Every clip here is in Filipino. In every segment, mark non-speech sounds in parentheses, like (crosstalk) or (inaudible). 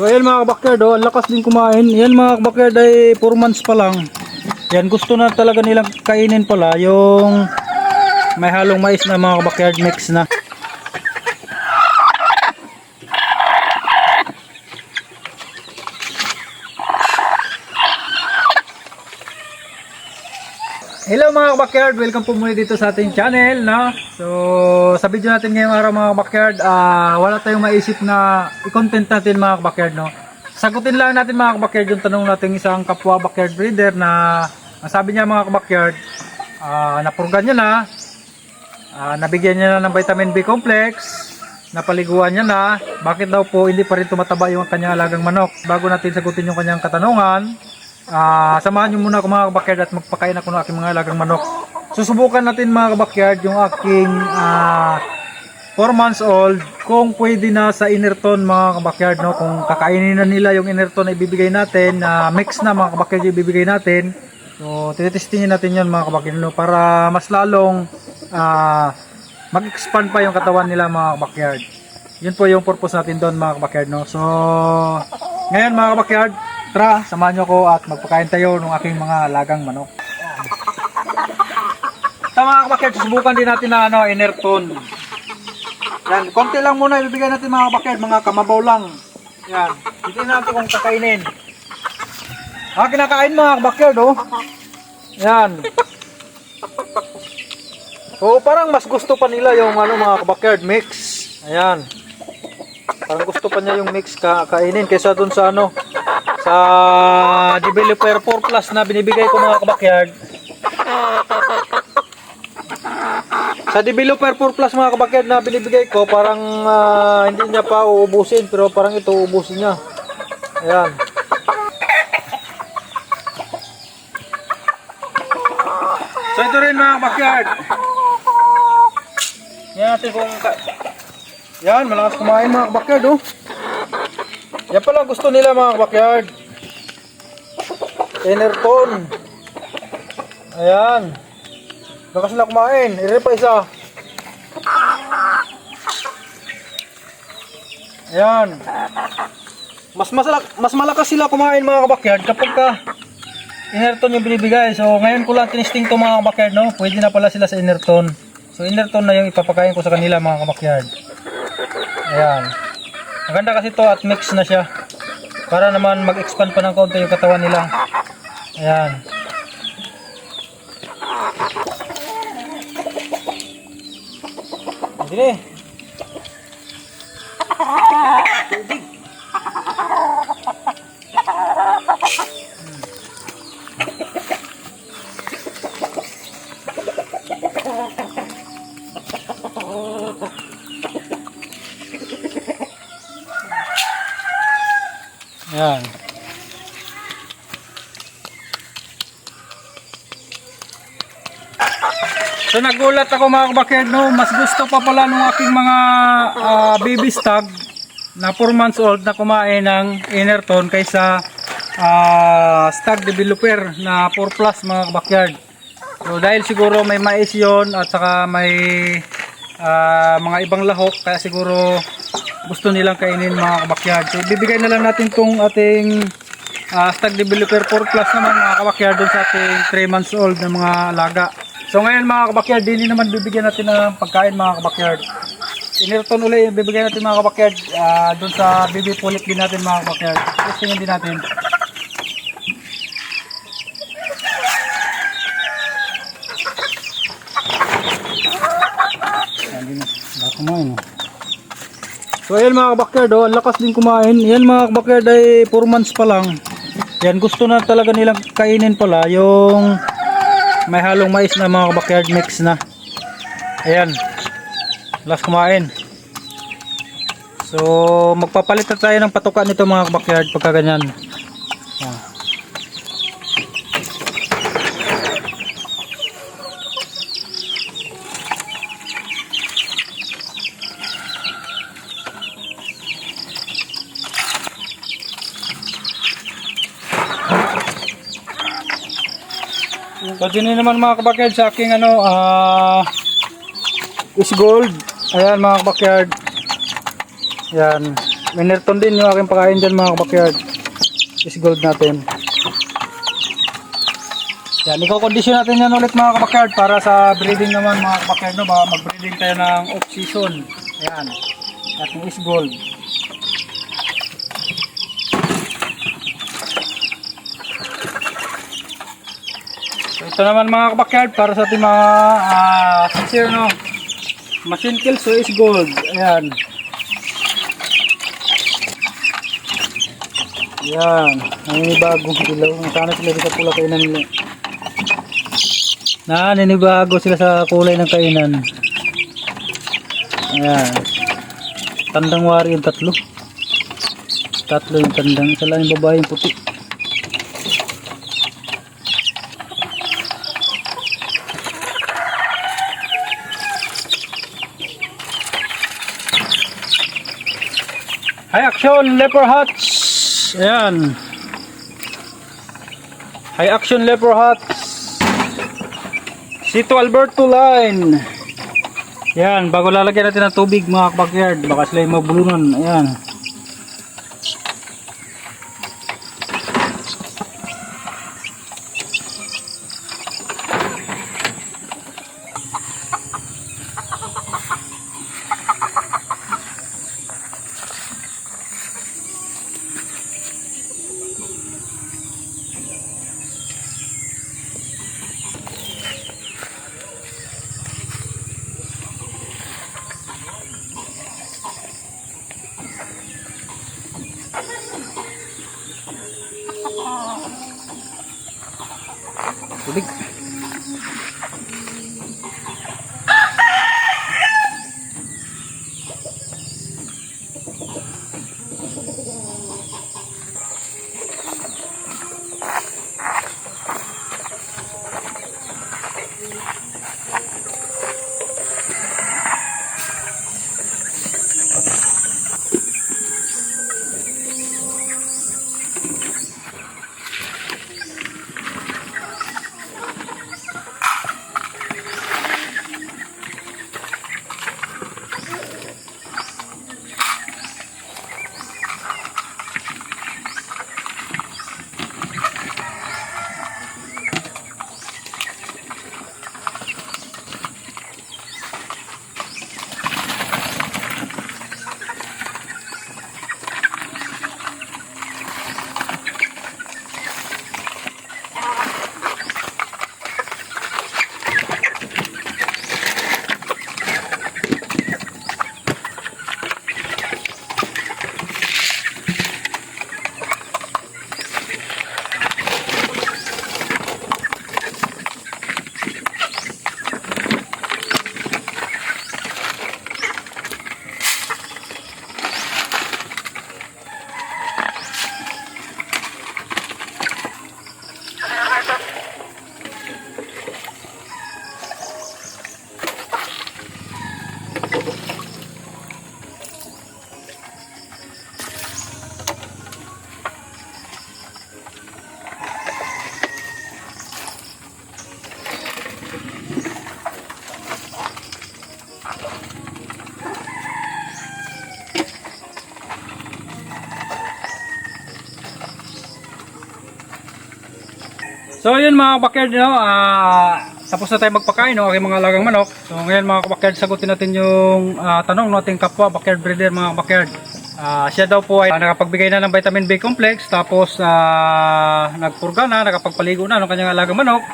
So ayan mga kabakyard, oh, ang lakas din kumain. Yan mga kabakyard ay 4 months pa lang. Yan gusto na talaga nilang kainin pala yung may halong mais na mga kabakyard mix na. Hello mga kabakyard, welcome po muli dito sa ating channel, no? So, sa video natin ngayong araw mga kabakyard, ah wala tayong maisip na i-content natin mga kabakyard, no? Sagutin lang natin mga kabakyard yung tanong natin isang kapwa backyard breeder na sabi niya mga kabakyard, ah napurgan niya na, ah, nabigyan niya na ng vitamin B complex, napaliguan niya na, bakit daw po hindi pa rin tumataba yung kanyang alagang manok? Bago natin sagutin yung kanyang katanungan, Ah, samahan niyo muna ako mga kabakyard at magpakain ako ng aking mga alagang manok. Susubukan natin mga kabakyard yung aking ah 4 months old kung pwede na sa inerton mga kabakyard no? Kung kakainin na nila yung inerton na ibibigay natin na mix na mga kabakyard yung ibibigay natin. So titestingin natin yun mga kabakyard no? Para mas lalong ah mag-expand pa yung katawan nila mga kabakyard. Yun po yung purpose natin doon mga kabakyard no? So ngayon mga kabakyard tara samahan nyo ko at magpakain tayo ng aking mga lagang manok. (laughs) Ito mga kabakyard susubukan din natin na ano inerton yan konti lang muna ibibigay natin mga kabakyard mga kamabaw lang. Yan hindi natin kung kakainin. Ah kinakain mga kabakyard oh. Yan. (laughs) Oo, parang mas gusto pa nila yung ano mga backyard mix. Ayan. Parang gusto pa niya yung mix ka kainin kaysa dun sa ano sa developer 4 plus na binibigay ko mga kabakyard. Sa developer 4 plus mga kabakyard na binibigay ko, parang ah, hindi niya pa uubusin pero parang ito uubusin niya. Ayan. So ito rin mga kabakyard. Yan natin kung. Yan, malakas kumain mga kabakyard oh. Yan pala gusto nila mga kabakyard. Enerton. Ayan. Lakas na kumain. Iri pa isa. Ayan. Mas, masalak, mas malakas sila kumain mga kabakyard kapag ka Inerton yung binibigay. So ngayon ko lang tinisting to mga kabakyard no. Pwede na pala sila sa Inerton. So Inerton na yung ipapakain ko sa kanila mga kabakyard. Ayan. Maganda kasi to at mix na siya. Para naman mag-expand pa ng konti yung katawan nila. Ayan. Hindi (laughs) Ayan. So nagulat ako mga kabakyard no, mas gusto pa pala nung aking mga ah, baby stag na 4 months old na kumain ng Enerton kaysa ah, stag developer na 4 plus mga kabakyard. So dahil siguro may mais yon at saka may ah, mga ibang lahok kaya siguro gusto nilang kainin mga kabakyard. So bibigay na lang natin tong ating ah, stag developer 4 plus naman mga kabakyard dun sa ating 3 months old na mga alaga. So ngayon mga kabakyard, hindi naman bibigyan natin ng pagkain mga kabakyard. Inirton ulit, bibigyan natin mga kabakyard ah, dun sa baby pulit din natin mga kabakyard. Testingin din natin. Kumain. So ayan mga kabakyard, oh, lakas din kumain. Yan mga kabakyard ay 4 months pa lang. Yan gusto na talaga nilang kainin pala yung may halong mais na mga kabakyard mix na. Ayan. Last kumain. So magpapalit na tayo ng patuka nito mga kabakyard pagka So din naman mga kabakyard sa aking ano ah is gold. Ayan mga kabakyard. Yan. Minerton din yung aking pagkain dyan mga backyard. Is gold natin. Yan, iko-condition natin yan ulit mga backyard para sa breeding naman mga backyard no, mag-breeding tayo ng off season. Ayan. Ating is gold. Ito naman mga backyard para sa ating mga uh, no. Machine kill so is gold. Ayan. Yan. Ang bagong ilaw. Sana sila sa pula kainan nila. Na, ninibago sila sa kulay ng kainan. Ayan. Tandang wari yung tatlo. Tatlo yung tandang. Isa lang yung babae yung puti. High action leopard hats. Ayan. High action leopard hats. Sito Alberto line. Yan, bago lalagyan natin ng tubig mga backyard, baka sila yung mabulunan. Ayan. So yun mga backyard no, ah, tapos na tayo magpakain ng aking mga alagang manok. So ngayon mga backyard sagutin natin yung ah, tanong ng ating kapwa backyard breeder mga backyard. Ah, siya daw po ay ah, nakapagbigay na ng vitamin B complex tapos ah, nagpurga na, nakapagpaligo na ng kanyang alagang manok.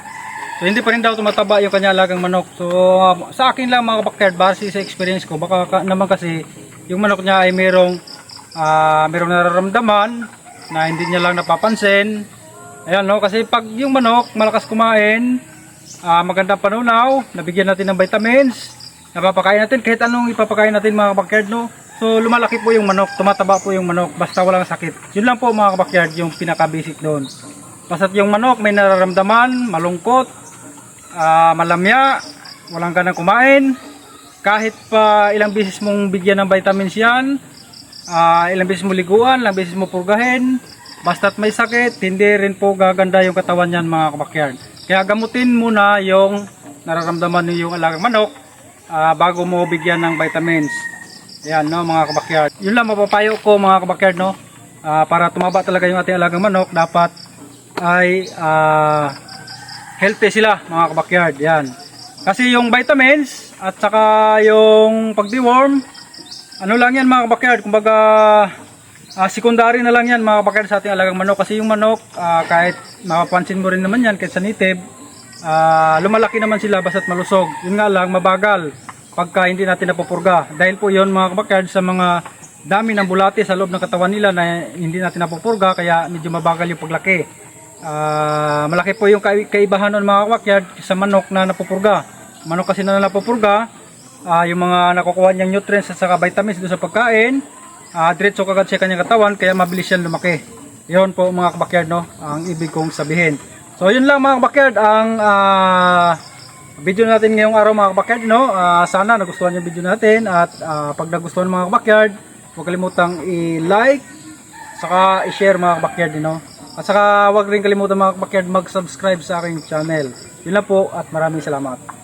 So hindi pa rin daw tumataba yung kanyang alagang manok. So ah, sa akin lang mga backyard base sa experience ko baka ka- naman kasi yung manok niya ay merong ah, merong nararamdaman na hindi niya lang napapansin Ayan no, kasi pag yung manok malakas kumain, ah, magandang panunaw, nabigyan natin ng vitamins, napapakain natin kahit anong ipapakain natin mga backyard no. So lumalaki po yung manok, tumataba po yung manok basta walang sakit. Yun lang po mga backyard yung pinaka basic doon. Basta yung manok may nararamdaman, malungkot, ah, malamya, walang ganang kumain, kahit pa ilang beses mong bigyan ng vitamins yan, ah, ilang beses mo liguan, ilang beses mo purgahin, basta't may sakit, hindi rin po gaganda yung katawan niyan mga kabakyard. Kaya gamutin muna yung nararamdaman niyo yung alagang manok ah, bago mo bigyan ng vitamins. Ayan, no, mga kabakyard. Yun lang mapapayo ko mga kabakyard, no. Ah, para tumaba talaga yung ating alagang manok, dapat ay ah, healthy sila mga kabakyard. Yan. Kasi yung vitamins at saka yung pag-deworm, ano lang yan mga kabakyard, kumbaga ah, secondary na lang yan mga kabakyard sa ating alagang manok. Kasi yung manok, ah, kahit mapapansin mo rin naman yan, kahit sa native, ah, lumalaki naman sila basta't malusog. Yun nga lang, mabagal pagka hindi natin napupurga. Dahil po yun mga kabakyard sa mga dami ng bulate sa loob ng katawan nila na hindi natin napupurga, kaya medyo mabagal yung paglaki. Ah, malaki po yung kai- kaibahan ng mga kabakyard sa manok na napupurga. Manok kasi na napupurga, ah, yung mga nakukuha niyang nutrients at saka vitamins doon sa pagkain, ah, diretso kagad sa kanyang katawan, kaya mabilis yan lumaki. Yun po mga kabakyard, no, ang ibig kong sabihin. So yun lang mga kabakyard, ang ah, video natin ngayong araw mga kabakyard, no, Ah, sana nagustuhan yung video natin at ah, pag nagustuhan mga kabakyard, huwag kalimutang i-like, saka i-share mga kabakyard, no. At saka huwag rin kalimutan mga kabakyard mag-subscribe sa aking channel. Yun lang po at maraming salamat.